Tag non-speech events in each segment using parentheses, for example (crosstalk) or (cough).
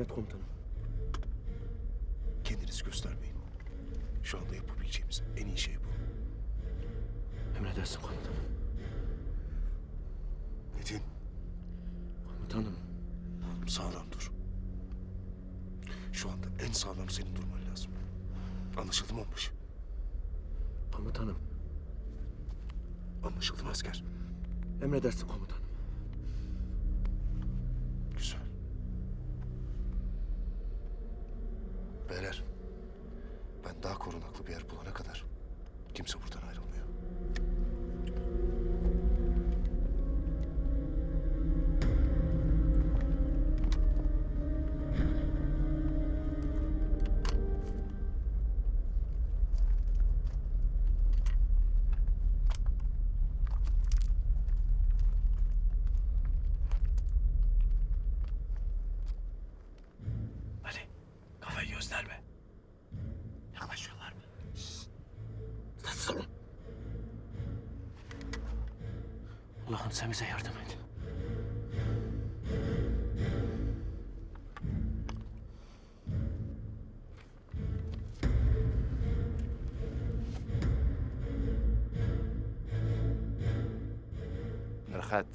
Emret komutanım. Kendinizi göstermeyin. Şu anda yapabileceğimiz en iyi şey bu. Emredersin komutanım. Metin, Komutanım. oğlum sağlam dur. Şu anda en sağlam senin durman lazım. Anlaşıldı mı onbaşı? Komutanım. Anlaşıldı mı asker? Emredersin komutanım. Kimse buradan Allah'ım sen bize yardım et. Mirhat.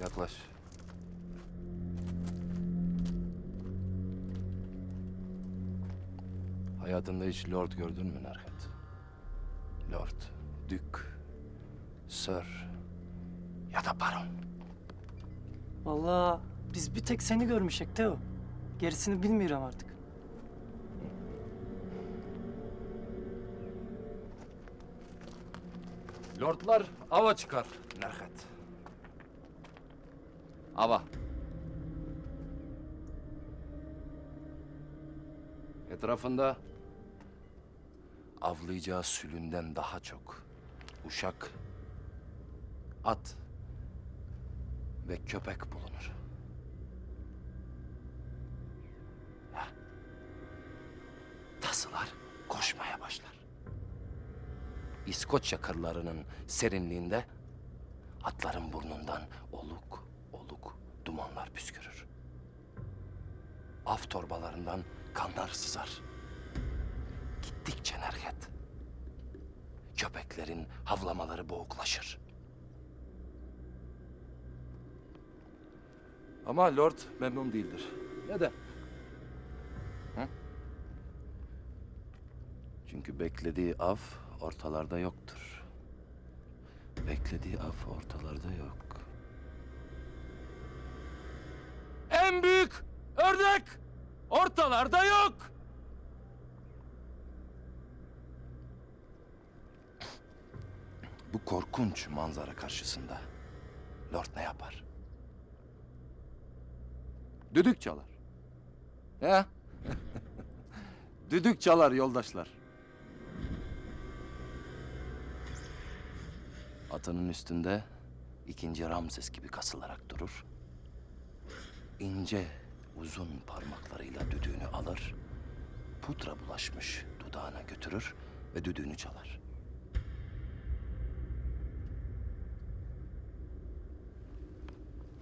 Yaklaş. Hayatında hiç lord gördün mü Nerhat? Lord, dük, sir ya da baron. Vallahi biz bir tek seni görmüşek Teo. Gerisini bilmiyorum artık. Lordlar ava çıkar Nerhat. Ava. Etrafında avlayacağı sülünden daha çok uşak, at ve köpek bulunur. Ya, Tasılar koşmaya başlar. İskoçya kırlarının serinliğinde atların burnundan oluk oluk dumanlar püskürür. Af torbalarından kanlar sızar. Gittikçe nerhet. Köpeklerin havlamaları boğuklaşır. Ama Lord memnun değildir. Neden? Hı? Çünkü beklediği av ortalarda yoktur. Beklediği av ortalarda yok. En büyük ördek ortalarda yok. Bu korkunç manzara karşısında Lord ne yapar? Düdük çalar. Ya? (laughs) Düdük çalar yoldaşlar. Atının üstünde ikinci Ramses gibi kasılarak durur. İnce, uzun parmaklarıyla düdüğünü alır. Pudra bulaşmış dudağına götürür ve düdüğünü çalar.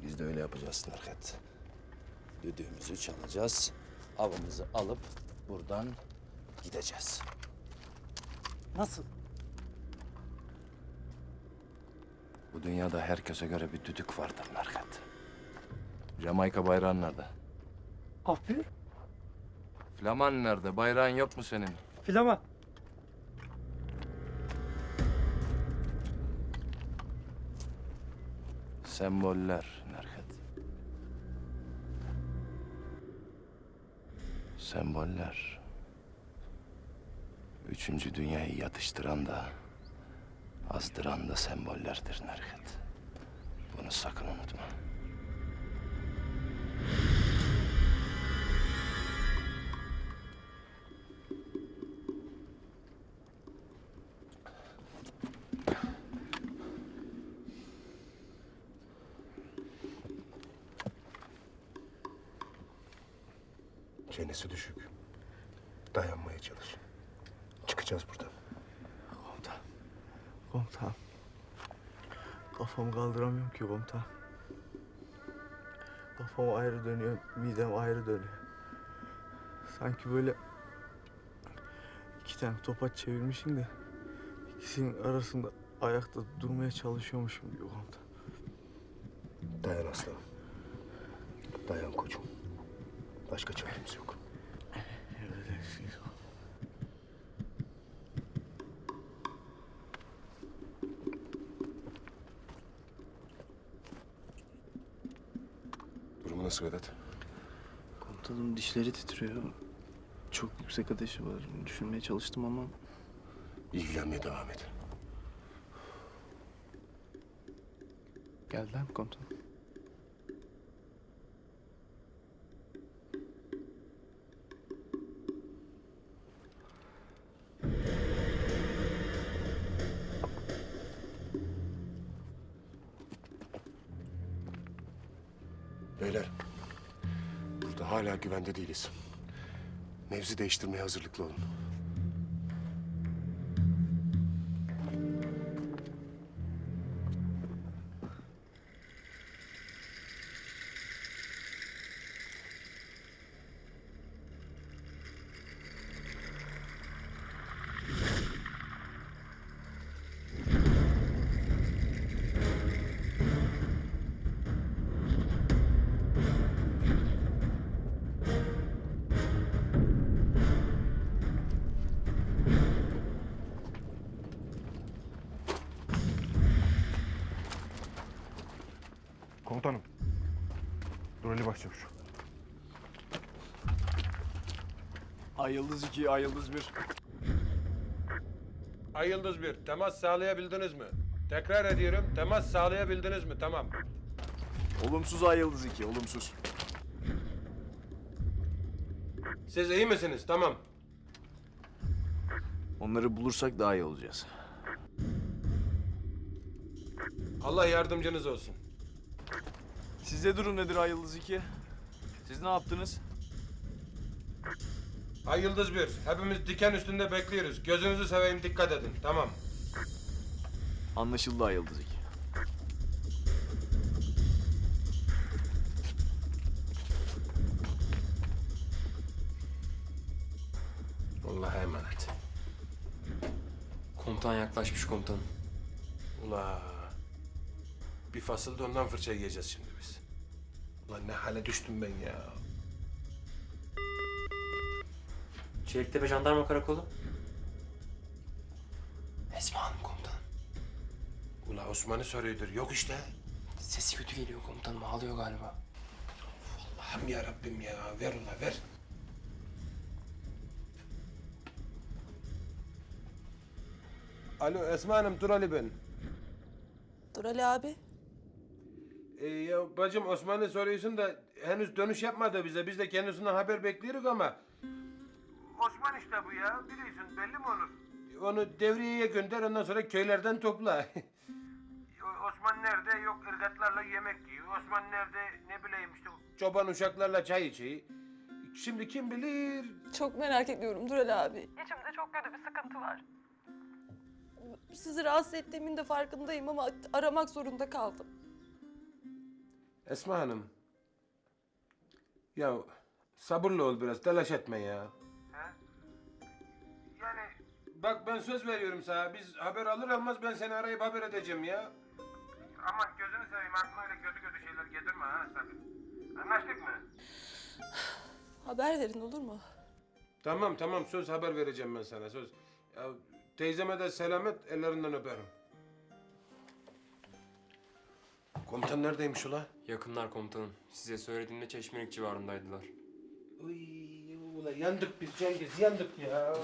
Biz de öyle yapacağız Nerket. Düdüğümüzü çalacağız. Avımızı alıp buradan gideceğiz. Nasıl? Bu dünyada herkese göre bir düdük vardır Merkat. Jamaika bayrağın nerede? Buyur. Flaman nerede? Bayrağın yok mu senin? Filama. Semboller Semboller. Üçüncü dünyayı yatıştıran da, azdıran da sembollerdir Nerkat. Bunu sakın unutma. Çenesi düşük. Dayanmaya çalış. Çıkacağız buradan. Komutan. Komutan. Kafamı kaldıramıyorum ki komutan. Kafam ayrı dönüyor, midem ayrı dönüyor. Sanki böyle iki tane topaç çevirmişim de ikisinin arasında ayakta durmaya çalışıyormuşum gibi komutan. Dayan aslanım. Dayan koçum. Başka çaremiz yok. Durumu nasıl Vedat? Komutanım dişleri titriyor. Çok yüksek ateşi var. Düşünmeye çalıştım ama İlgilenmeye devam et. geldiler mi komutanım? Beyler, burada hala güvende değiliz. Mevzi değiştirmeye hazırlıklı olun. Ali Başçavuş. Ay Yıldız 2, Ay Yıldız 1. Ay Yıldız bir, temas sağlayabildiniz mi? Tekrar ediyorum, temas sağlayabildiniz mi? Tamam. Olumsuz Ay Yıldız 2, olumsuz. Siz iyi misiniz? Tamam. Onları bulursak daha iyi olacağız. Allah yardımcınız olsun. Sizde durum nedir Ay Yıldız 2? Siz ne yaptınız? Ay Yıldız bir, hepimiz diken üstünde bekliyoruz. Gözünüzü seveyim dikkat edin. Tamam. Anlaşıldı Ay Yıldız 2. Allah'a emanet. Komutan yaklaşmış komutanım. Ula. Bir fasıl da ondan fırça yiyeceğiz şimdi biz. Ulan ne hale düştüm ben ya. Çeliktepe Jandarma Karakolu. Esma Hanım komutanım. Ula Osman'ı soruyordur. Yok işte. Sesi kötü geliyor komutanım. Ağlıyor galiba. Allah'ım ya Rabbim ya. Ver ula ver. Alo Esma Hanım, Dur Ali ben. Dur Ali abi. Ee, ya bacım Osman'ı soruyorsun da henüz dönüş yapmadı bize. Biz de kendisinden haber bekliyoruz ama... Osman işte bu ya. Biliyorsun belli mi olur? Onu devriyeye gönder ondan sonra köylerden topla. (laughs) Osman nerede? Yok ırgatlarla yemek yiyor. Osman nerede? Ne bileyim işte. Çoban uşaklarla çay içiyor. Şimdi kim bilir? Çok merak ediyorum Dur Ali abi. İçimde çok kötü bir sıkıntı var. Sizi rahatsız ettiğimin de farkındayım ama aramak zorunda kaldım. Esma Hanım. Ya sabırlı ol biraz, telaş etme ya. Yani bak ben söz veriyorum sana. Biz haber alır almaz ben seni arayıp haber edeceğim ya. Aman gözünü seveyim aklına öyle kötü kötü şeyler getirme ha sakın. Anlaştık mı? Haber verin olur mu? Tamam tamam söz haber vereceğim ben sana söz. Ya, teyzeme de selamet ellerinden öperim. Komutan neredeymiş ula? Yakınlar komutanım. Size söylediğimde Çeşmelik civarındaydılar. Uy, ula yandık biz Cengiz yandık ya.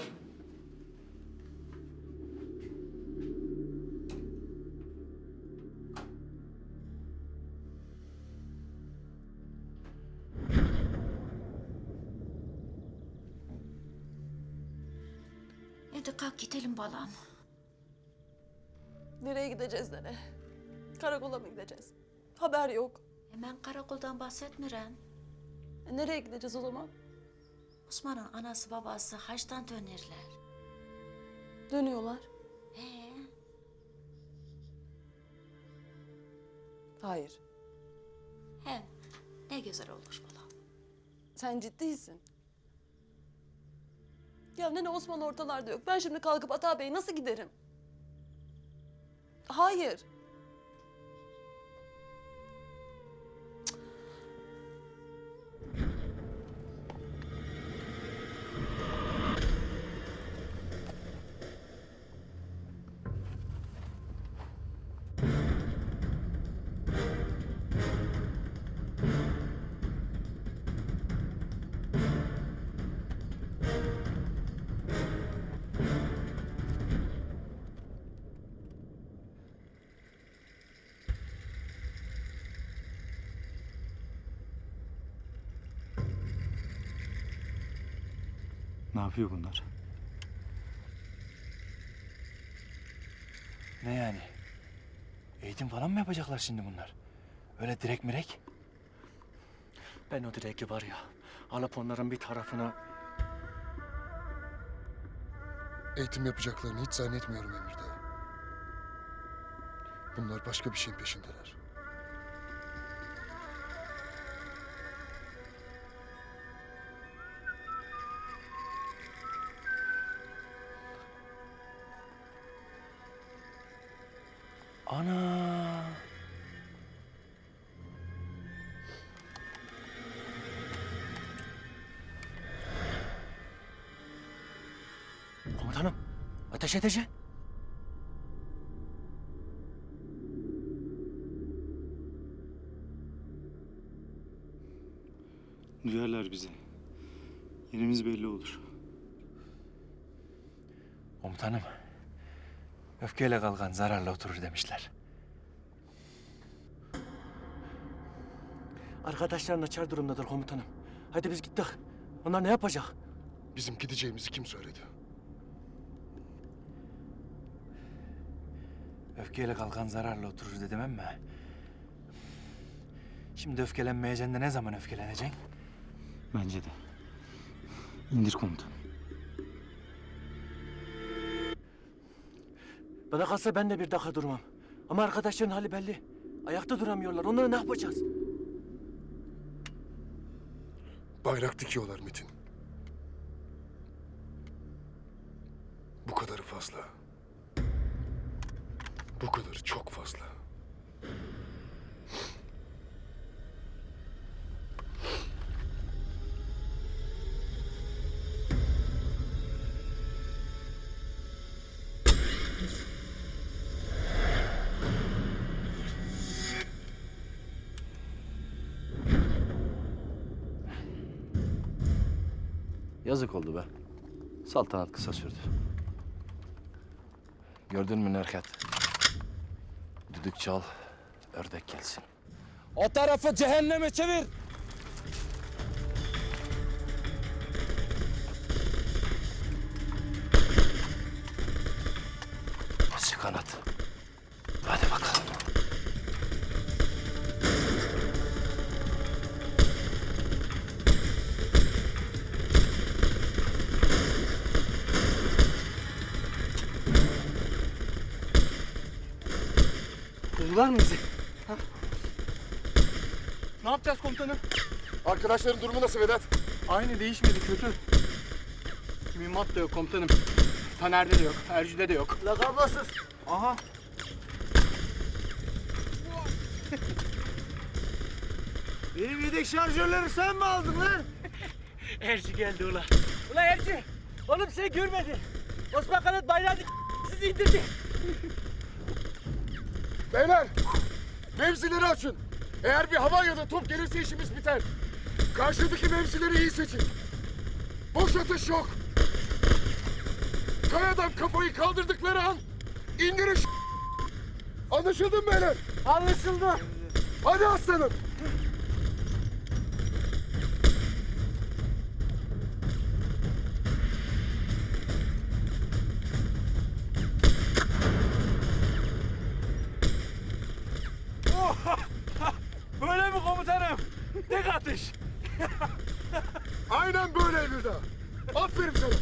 Hadi kalk gidelim balam. Nereye gideceğiz nene? Karakola mı gideceğiz? Haber yok. Hemen karakoldan bahsetmiren. E, nereye gideceğiz o zaman? Osman'ın anası babası haçtan dönerler. Dönüyorlar. He, Hayır. he. Ne güzel olur bala. Sen ciddisin. Ya nene Osman ortalarda yok. Ben şimdi kalkıp Ata Bey'e nasıl giderim? Hayır. Ne yapıyor bunlar? Ne yani? Eğitim falan mı yapacaklar şimdi bunlar? Öyle direkt mirek? Ben o direkli var ya, alıp onların bir tarafına... Eğitim yapacaklarını hiç zannetmiyorum Emirdağ. Bunlar başka bir şeyin peşindeler. Ana! Komutanım, ateş edecek. Duyarlar bizi. Yerimiz belli olur. Komutanım, öfkeyle kalkan zararla oturur demişler. Arkadaşların açar durumdadır komutanım. Hadi biz gittik. Onlar ne yapacak? Bizim gideceğimizi kim söyledi? Öfkeyle kalkan zararla oturur dedim ama... Şimdi öfkelenmeyeceksin de ne zaman öfkeleneceksin? Bence de. İndir komutanım. Bana kalsa ben de bir dakika durmam. Ama arkadaşların hali belli. Ayakta duramıyorlar. Onları ne yapacağız? Bayrak dikiyorlar Metin. Bu kadarı fazla. Bu kadarı çok fazla. Yazık oldu be. Saltanat kısa sürdü. Gördün mü Nerkat? Düdük çal, ördek gelsin. O tarafı cehenneme çevir. Buldular mı bizi? Ha? Ne yapacağız komutanım? Arkadaşların durumu nasıl Vedat? Aynı değişmedi kötü. Mühimmat da yok komutanım. Taner'de de yok, Ercü'de de yok. Lakablasız. Aha. (laughs) Benim yedek şarjörleri sen mi aldın lan? (laughs) Erci geldi ula. Ula Erci, oğlum seni görmedi. Osman Kanat bayrağı (laughs) sizi indirdi. Beyler! Mevzileri açın. Eğer bir hava ya da top gelirse işimiz biter. Karşıdaki mevzileri iyi seçin. Boş atış yok. Kayadan kafayı kaldırdıkları an indirin. Anlaşıldı mı beyler? Anlaşıldı. Hadi aslanım. Böyle mi komutanım? Tek atış. Aynen böyle Elveda. Aferin sana.